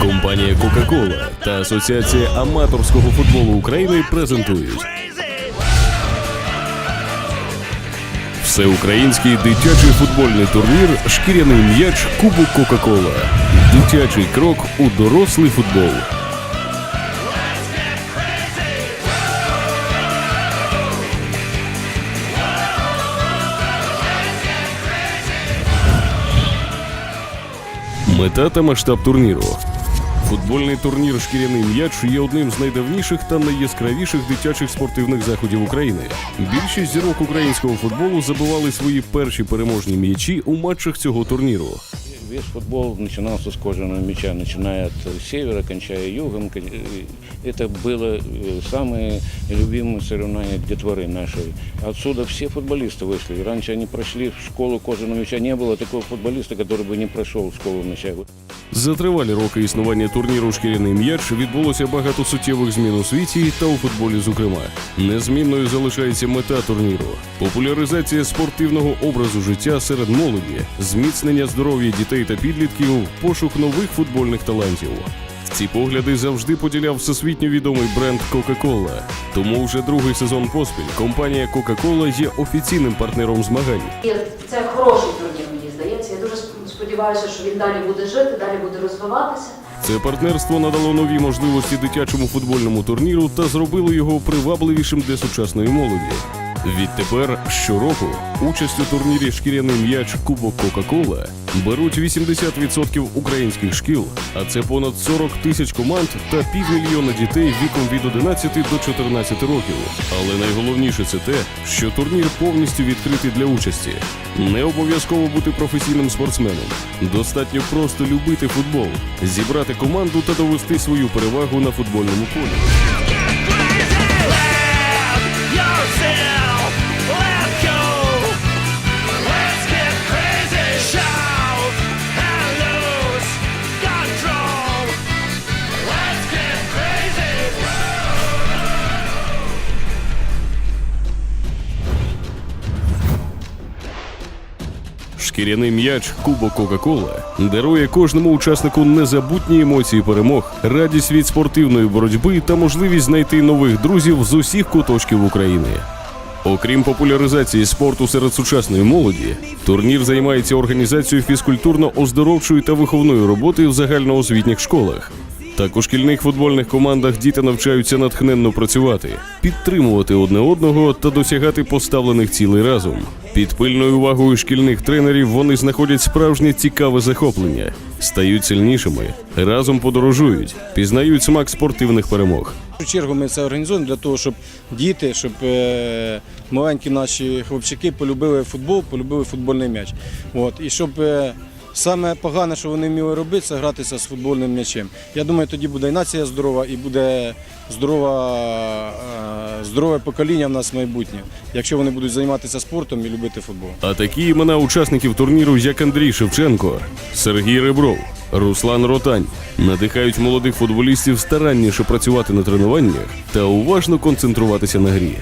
Компанія Кока-Кола та Асоціація аматорського футболу України презентують Всеукраїнський дитячий футбольний турнір Шкіряний м'яч Кубок Кока-Кола. Дитячий крок у дорослий футбол. Мета та масштаб турніру. Футбольний турнір Шкіряний м'яч є одним з найдавніших та найяскравіших дитячих спортивних заходів України. Більшість зірок українського футболу забивали свої перші переможні м'ячі у матчах цього турніру. Весь футбол начинался с кожаного мяча, начиная от севера, кончая югом. Кон- э, Это было э, самые любимые соревнования детворы нашей. Отсюда все футболисты вышли. Раньше они прошли школу кожаного мяча. Не было такого футболиста, который бы не прошел школу мяча. За тривалі роки існування турніру Шкіряний м'яч відбулося багато суттєвих змін у світі та у футболі, зокрема. Незмінною залишається мета турніру: популяризація спортивного образу життя серед молоді, зміцнення здоров'я дітей та підлітків, пошук нових футбольних талантів. Ці погляди завжди поділяв всесвітньо відомий бренд Coca-Cola. Тому вже другий сезон поспіль компанія Coca-Cola є офіційним партнером змагань. І це хороший турнір, мені здається. Я дуже сподіваюся, що він далі буде жити, далі буде розвиватися. Це партнерство надало нові можливості дитячому футбольному турніру та зробило його привабливішим для сучасної молоді. Відтепер щороку участь у турнірі Шкіряний м'яч Кубок Кока-Кола беруть 80% українських шкіл, а це понад 40 тисяч команд та півмільйона дітей віком від 11 до 14 років. Але найголовніше це те, що турнір повністю відкритий для участі. Не обов'язково бути професійним спортсменом. Достатньо просто любити футбол, зібрати команду та довести свою перевагу на футбольному полі. Шкіряний м'яч Кубок Кока-Кола дарує кожному учаснику незабутні емоції перемог, радість від спортивної боротьби та можливість знайти нових друзів з усіх куточків України. Окрім популяризації спорту серед сучасної молоді, турнір займається організацією фізкультурно-оздоровчої та виховної роботи в загальноосвітніх школах. Так у шкільних футбольних командах діти навчаються натхненно працювати, підтримувати одне одного та досягати поставлених цілей разом. Під пильною увагою шкільних тренерів вони знаходять справжнє цікаве захоплення, стають сильнішими, разом подорожують, пізнають смак спортивних перемог. Першу чергу ми це організуємо для того, щоб діти, щоб е, маленькі наші хлопчики полюбили футбол, полюбили футбольний м'яч. От, і щоб е, саме погане, що вони вміли робити, це гратися з футбольним м'ячем. Я думаю, тоді буде і нація здорова, і буде здорова, е, здорове покоління в нас майбутнє, якщо вони будуть займатися спортом і любити футбол. А такі імена учасників турніру, як Андрій Шевченко, Сергій Ребров, Руслан Ротань, надихають молодих футболістів старанніше працювати на тренуваннях та уважно концентруватися на грі.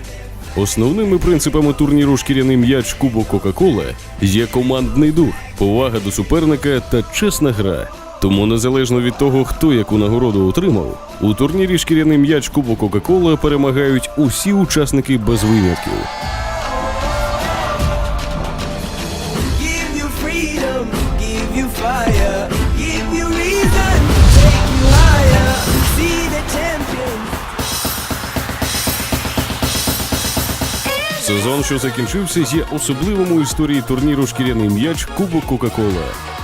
Основними принципами турніру Шкіряний м'яч Кубок Кока-Кола є командний дух, повага до суперника та чесна гра. Тому незалежно від того, хто яку нагороду отримав, у турнірі Шкіряний м'яч Кубок Кока-Кола перемагають усі учасники без винятків. Сезон, що закінчився, є особливим у історії турніру Шкіряний м'яч Кубок Кока-Кола.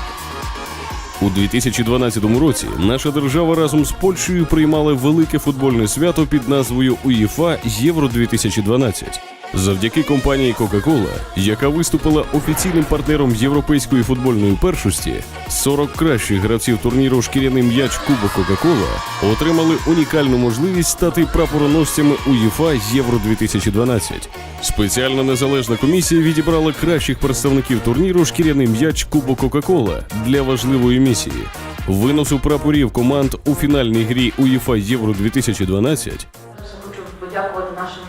У 2012 році наша держава разом з Польщею приймала велике футбольне свято під назвою УЄФА Євро 2012. Завдяки компанії Coca-Cola, яка виступила офіційним партнером європейської футбольної першості, 40 кращих гравців турніру Шкіряний м'яч Кубок Кока-Кола отримали унікальну можливість стати прапороносцями УЄФА Євро 2012. Спеціальна незалежна комісія відібрала кращих представників турніру Шкіряний м'яч Кубок Кока-Кола для важливої місії. Виносу прапорів команд у фінальній грі УЄФА Євро 2012 Дуже хочу подякувати нашим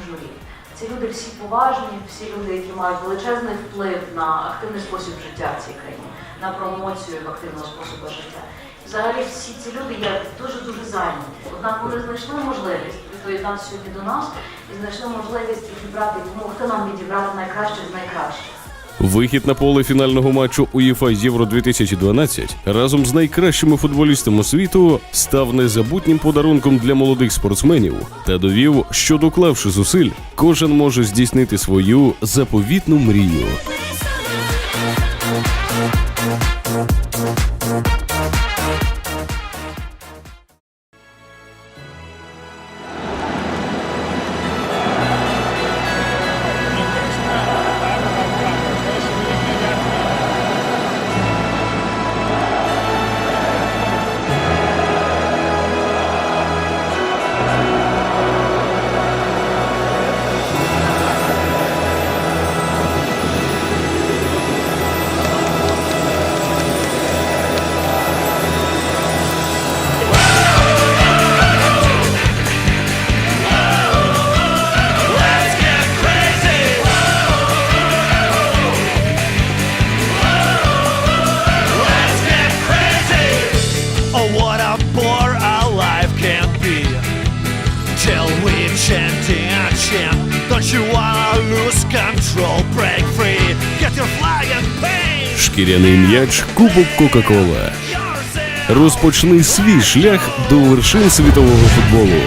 поважні, всі люди, які мають величезний вплив на активний спосіб життя в цій країні, на промоцію активного способу життя. Взагалі всі ці люди є дуже-дуже зайняті. Однак вони знайшли можливість відповідати сьогодні до нас і знайшли можливість відібрати, допомогти нам відібрати найкраще з найкращих. Вихід на поле фінального матчу УЄФА Євро 2012 разом з найкращими футболістами світу став незабутнім подарунком для молодих спортсменів та довів, що доклавши зусиль, кожен може здійснити свою заповітну мрію. Шкіряний м'яч Кубок Кока-Кола. Розпочни свій шлях до вершин світового футболу.